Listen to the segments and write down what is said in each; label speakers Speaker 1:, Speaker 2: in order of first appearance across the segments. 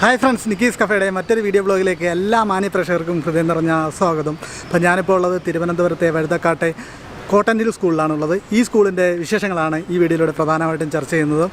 Speaker 1: Hi friends Nikki's കഫേയുടെ മറ്റൊരു video ബ്ലോഗിലേക്ക് എല്ലാ മാന്യ പ്രേക്ഷകർക്കും ഹൃദയം നിറഞ്ഞ സ്വാഗതം. അപ്പോൾ ഞാനിപ്പോൾ ഉള്ളത് തിരുവനന്തപുരത്തെ വഴുതക്കാട്ടെ കോട്ടൻഡിൽ സ്കൂളിലാണുള്ളത് ഈ സ്കൂളിന്റെ വിശേഷങ്ങളാണ് ഈ വീഡിയോയിലൂടെ പ്രധാനമായിട്ടും ചർച്ച ചെയ്യുന്നത്.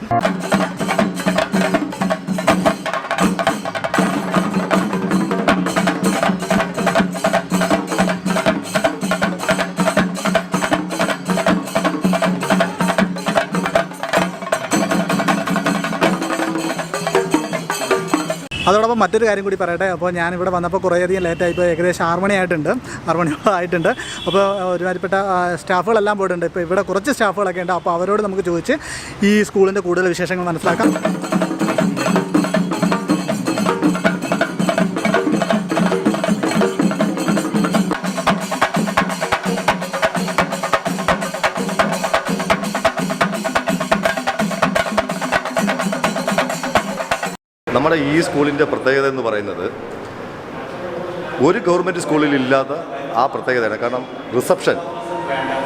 Speaker 1: അതോടൊപ്പം മറ്റൊരു കാര്യം കൂടി പറയട്ടെ. അപ്പോൾ ഞാനിവിടെ വന്നപ്പോൾ കുറേയധികം ലേറ്റായി ഇപ്പോൾ ഏകദേശം ആറ് മണിയായിട്ടുണ്ട് ആറ് ആയിട്ടുണ്ട്. അപ്പോൾ ഒരുമാതിരിപ്പെട്ട സ്റ്റാഫുകളെല്ലാം പോയിട്ടുണ്ട്. ഇപ്പോൾ ഇവിടെ കുറച്ച് സ്റ്റാഫുകളൊക്കെ ഉണ്ട്. അപ്പോൾ അവരോട് നമുക്ക് ചോദിച്ച് ഈ സ്കൂളിന്റെ കൂടുതൽ വിശേഷങ്ങൾ മനസ്സിലാക്കാം.
Speaker 2: നമ്മുടെ ഈ സ്കൂളിന്റെ പ്രത്യേകത എന്ന് പറയുന്നത് ഒരു ഗവൺമെന്റ് സ്കൂളിൽ ഇല്ലാത്ത ആ പ്രത്യേകതയാണ്. കാരണം റിസപ്ഷൻ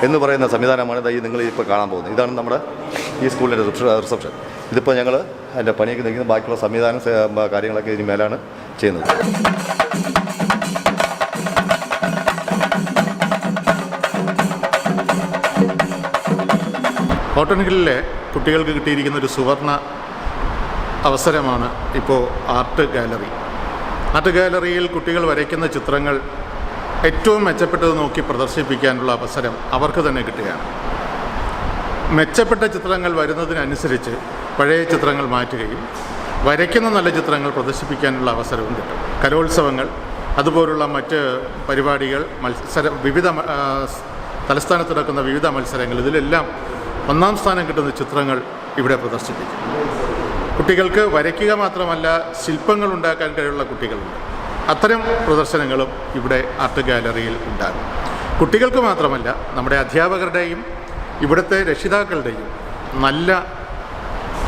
Speaker 2: എന്ന് പറയുന്ന സംവിധാനമാണ് ഈ നിങ്ങൾ ഇപ്പോൾ കാണാൻ പോകുന്നത്. ഇതാണ് നമ്മുടെ ഈ സ്കൂളിന്റെ റിസപ്ഷൻ ഇതിപ്പോൾ ഞങ്ങൾ അതിന്റെ പണിയൊക്കെ നിൽക്കുന്ന ബാക്കിയുള്ള സംവിധാനം കാര്യങ്ങളൊക്കെ ഇതിന് മേലാണ് ചെയ്യുന്നത്.
Speaker 3: കോട്ടൺ ഹില്ലിലെ കുട്ടികൾക്ക് കിട്ടിയിരിക്കുന്ന ഒരു സുവർണ അവസരമാണ് ഇപ്പോൾ ആർട്ട് ഗാലറി. ആർട്ട് ഗാലറിയിൽ കുട്ടികൾ വരയ്ക്കുന്ന ചിത്രങ്ങൾ ഏറ്റവും മെച്ചപ്പെട്ടത് നോക്കി പ്രദർശിപ്പിക്കാനുള്ള അവസരം അവർക്ക് തന്നെ കിട്ടുകയാണ്. മെച്ചപ്പെട്ട ചിത്രങ്ങൾ വരുന്നതിനനുസരിച്ച് പഴയ ചിത്രങ്ങൾ മാറ്റുകയും വരയ്ക്കുന്ന നല്ല ചിത്രങ്ങൾ പ്രദർശിപ്പിക്കാനുള്ള അവസരവും കിട്ടും. കലോത്സവങ്ങൾ അതുപോലുള്ള മറ്റ് പരിപാടികൾ മത്സര വിവിധ തലസ്ഥാനത്ത് നടക്കുന്ന വിവിധ മത്സരങ്ങൾ ഇതിലെല്ലാം ഒന്നാം സ്ഥാനം കിട്ടുന്ന ചിത്രങ്ങൾ ഇവിടെ പ്രദർശിപ്പിക്കും. കുട്ടികൾക്ക് വരയ്ക്കുക മാത്രമല്ല ശില്പങ്ങൾ ഉണ്ടാക്കാൻ കഴിവുള്ള കുട്ടികളുണ്ട്. അത്തരം പ്രദർശനങ്ങളും ഇവിടെ ആർട്ട് ഗാലറിയിൽ ഉണ്ടാകും. കുട്ടികൾക്ക് മാത്രമല്ല നമ്മുടെ അധ്യാപകരുടെയും ഇവിടുത്തെ രക്ഷിതാക്കളുടെയും നല്ല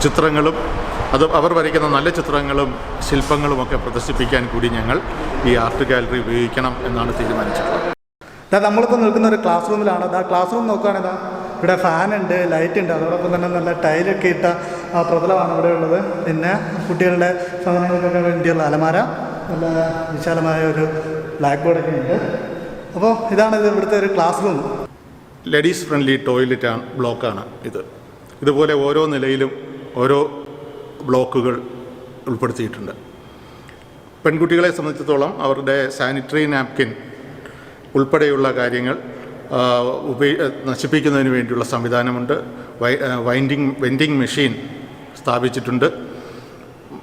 Speaker 3: ചിത്രങ്ങളും അത് അവർ വരയ്ക്കുന്ന നല്ല ചിത്രങ്ങളും ശില്പങ്ങളുമൊക്കെ പ്രദർശിപ്പിക്കാൻ കൂടി ഞങ്ങൾ ഈ ആർട്ട് ഗാലറി ഉപയോഗിക്കണം എന്നാണ്
Speaker 1: തീരുമാനിച്ചത് നമ്മളിപ്പോൾ നിൽക്കുന്ന ഒരു ക്ലാസ് റൂമിലാണ്. ആ ക്ലാസ് റൂം നോക്കുകയാണെങ്കിൽ ഇവിടെ ഫാനുണ്ട് ലൈറ്റ് ഉണ്ട് അതോടൊപ്പം തന്നെ നല്ല ടൈലൊക്കെ ഇട്ട പ്രതലമാണ് ഇവിടെ ഉള്ളത്. പിന്നെ കുട്ടികളുടെ സാധനങ്ങൾക്കൊക്കെ വേണ്ടിയുള്ള അലമാര. നല്ല വിശാലമായ ഒരു ബ്ലാക്ക് ബോർഡൊക്കെ ഉണ്ട്. അപ്പോൾ ഇതാണ് ഇത് ഇവിടുത്തെ ഒരു class room
Speaker 3: ladies friendly toilet ആണ് ബ്ലോക്കാണ് ഇത്. ഇതുപോലെ ഓരോ നിലയിലും ഓരോ ബ്ലോക്കുകൾ ഉൾപ്പെടുത്തിയിട്ടുണ്ട്. പെൺകുട്ടികളെ സംബന്ധിച്ചിടത്തോളം അവരുടെ സാനിറ്ററി നാപ്കിൻ ഉൾപ്പെടെയുള്ള കാര്യങ്ങൾ ഉപയോ നശിപ്പിക്കുന്നതിന് വേണ്ടിയുള്ള സംവിധാനമുണ്ട്. വൈ വൈൻഡിങ് വെൻഡിങ് മെഷീൻ സ്ഥാപിച്ചിട്ടുണ്ട്.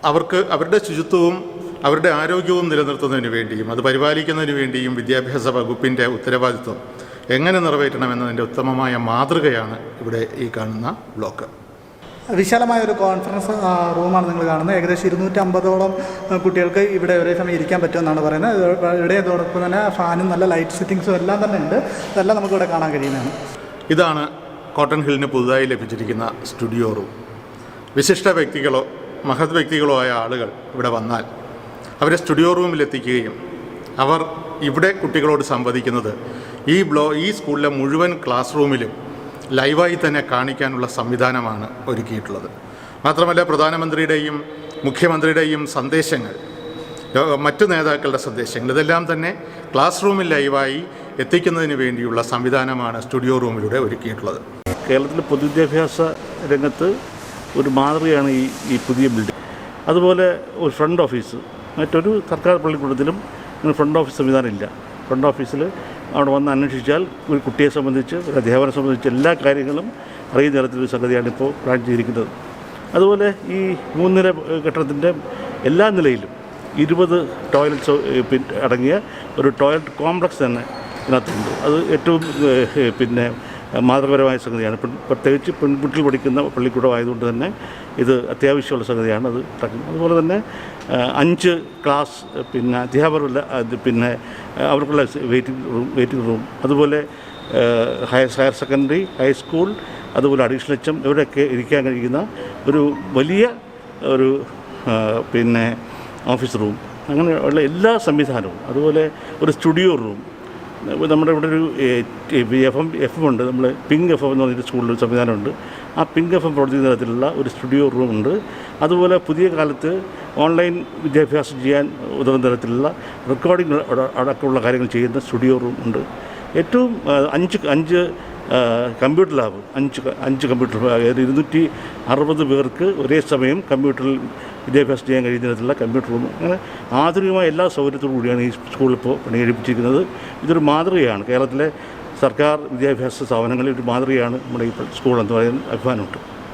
Speaker 3: അവർക്ക് അവരുടെ ശുചിത്വവും അവരുടെ ആരോഗ്യവും നിലനിർത്തുന്നതിന് വേണ്ടിയും അത് പരിപാലിക്കുന്നതിന് വേണ്ടിയും വിദ്യാഭ്യാസ വകുപ്പിന്റെ ഉത്തരവാദിത്വം എങ്ങനെ നിറവേറ്റണമെന്നതിന്റെ ഉത്തമമായ മാതൃകയാണ് ഇവിടെ ഈ കാണുന്ന ബ്ലോക്ക്.
Speaker 1: വിശാലമായ ഒരു കോൺഫറൻസ് റൂമാണ് നിങ്ങൾ കാണുന്നത്. ഏകദേശം ഇരുന്നൂറ്റമ്പതോളം കുട്ടികൾക്ക് ഇവിടെ ഒരേ സമയം ഇരിക്കാൻ പറ്റുമെന്നാണ് പറയുന്നത്. ഇവിടെ ഇതോടൊപ്പം തന്നെ ഫാനും നല്ല ലൈറ്റ് സെറ്റിങ്സും എല്ലാം തന്നെ ഉണ്ട്. ഇതെല്ലാം നമുക്കിവിടെ കാണാൻ കഴിയുന്നതാണ്.
Speaker 3: ഇതാണ് കോട്ടൺ ഹില്ലിന് പുതുതായി ലഭിച്ചിരിക്കുന്ന സ്റ്റുഡിയോ റൂം. വിശിഷ്ട വ്യക്തികളോ മഹത് വ്യക്തികളോ ആയ ആളുകൾ ഇവിടെ വന്നാൽ അവരെ സ്റ്റുഡിയോ റൂമിലെത്തിക്കുകയും അവർ ഇവിടെ കുട്ടികളോട് സംവദിക്കുന്നത് ഈ ബ്ലോ ഈ സ്കൂളിലെ മുഴുവൻ ക്ലാസ് റൂമിലും ലൈവായി തന്നെ കാണിക്കാനുള്ള സംവിധാനമാണ് ഒരുക്കിയിട്ടുള്ളത്. മാത്രമല്ല പ്രധാനമന്ത്രിയുടെയും മുഖ്യമന്ത്രിയുടെയും സന്ദേശങ്ങൾ മറ്റു നേതാക്കളുടെ സന്ദേശങ്ങൾ ഇതെല്ലാം തന്നെ ക്ലാസ് റൂമിൽ ലൈവായി എത്തിക്കുന്നതിന് വേണ്ടിയുള്ള സംവിധാനമാണ് സ്റ്റുഡിയോ റൂമിലൂടെ ഒരുക്കിയിട്ടുള്ളത്.
Speaker 4: കേരളത്തിലെ പൊതുവിദ്യാഭ്യാസ രംഗത്ത് ഒരു മാതൃകയാണ് ഈ ഈ പുതിയ ബിൽഡിംഗ് അതുപോലെ ഒരു ഫ്രണ്ട് ഓഫീസ് മറ്റൊരു സർക്കാർ പള്ളിക്കൂടത്തിലും ഫ്രണ്ട് ഓഫീസ് സംവിധാനം ഇല്ല. ഫ്രണ്ട് ഓഫീസിൽ അവിടെ വന്ന് അന്വേഷിച്ചാൽ ഒരു കുട്ടിയെ സംബന്ധിച്ച് ഒരു അധ്യാപനം സംബന്ധിച്ച് എല്ലാ കാര്യങ്ങളും അറിയുന്ന തരത്തിലൊരു സംഗതിയാണ് ഇപ്പോൾ പ്ലാൻ ചെയ്തിരിക്കുന്നത്. അതുപോലെ ഈ മൂന്നര കെട്ടിടത്തിന്റെ എല്ലാ നിലയിലും ഇരുപത് ടോയ്ലറ്റ്സ് അടങ്ങിയ ഒരു ടോയ്ലറ്റ് കോംപ്ലക്സ് തന്നെ ഇതിനകത്തുണ്ട്. അത് ഏറ്റവും പിന്നെ മാതൃകപരമായ സംഗതിയാണ്. പ്രത്യേകിച്ച് പെൺകുട്ടികൾ പഠിക്കുന്ന പള്ളിക്കൂടമായതുകൊണ്ട് തന്നെ ഇത് അത്യാവശ്യമുള്ള സംഗതിയാണ് അത് അതുപോലെ തന്നെ അഞ്ച് ക്ലാസ് പിന്നെ അധ്യാപകരുള്ള പിന്നെ അവർക്കുള്ള വെയിറ്റിംഗ് റൂം വെയിറ്റിംഗ് റൂം. അതുപോലെ higher higher secondary high school അതുപോലെ അഡീഷണൽ എച്ച് എം ഇവരൊക്കെ ഇരിക്കാൻ കഴിയുന്ന ഒരു വലിയ ഒരു പിന്നെ ഓഫീസ് റൂം. അങ്ങനെയുള്ള എല്ലാ സംവിധാനവും. അതുപോലെ ഒരു സ്റ്റുഡിയോ റൂം. നമ്മുടെ ഇവിടെ ഒരു എഫ് എം എഫ് ഉണ്ട്. നമ്മൾ പിങ്ക് എഫ് എം എന്ന് പറഞ്ഞൊരു സ്കൂളിൽ ഒരു സംവിധാനമുണ്ട്. ആ പിങ്ക് എഫ് എം പ്രവർത്തിക്കുന്ന തരത്തിലുള്ള ഒരു സ്റ്റുഡിയോ റൂം ഉണ്ട്. അതുപോലെ പുതിയ കാലത്ത് ഓൺലൈൻ വിദ്യാഭ്യാസം ചെയ്യാൻ ഉതകുന്ന തരത്തിലുള്ള റെക്കോർഡിംഗ് അടക്കമുള്ള കാര്യങ്ങൾ ചെയ്യുന്ന സ്റ്റുഡിയോ റൂം ഉണ്ട്. ഏറ്റവും അഞ്ച് അഞ്ച് കമ്പ്യൂട്ടർ ലാബ്. അഞ്ച് അഞ്ച് കമ്പ്യൂട്ടർ അതായത് ഇരുന്നൂറ്റി അറുപത് പേർക്ക് ഒരേ സമയം കമ്പ്യൂട്ടറിൽ വിദ്യാഭ്യാസം ചെയ്യാൻ കഴിയുന്ന തരത്തിലുള്ള കമ്പ്യൂട്ടർ റൂം. അങ്ങനെ ആധുനികമായ എല്ലാ സൗകര്യത്തോടു കൂടിയാണ് ഈ സ്കൂൾ ഇപ്പോൾ പണികഴിപ്പിച്ചിരിക്കുന്നത് ഇതൊരു മാതൃകയാണ്. കേരളത്തിലെ സർക്കാർ വിദ്യാഭ്യാസ സ്ഥാപനങ്ങളിൽ ഒരു മാതൃകയാണ് നമ്മുടെ ഈ സ്കൂൾ എന്ന് പറയുന്ന അഭിമാനമുണ്ട്.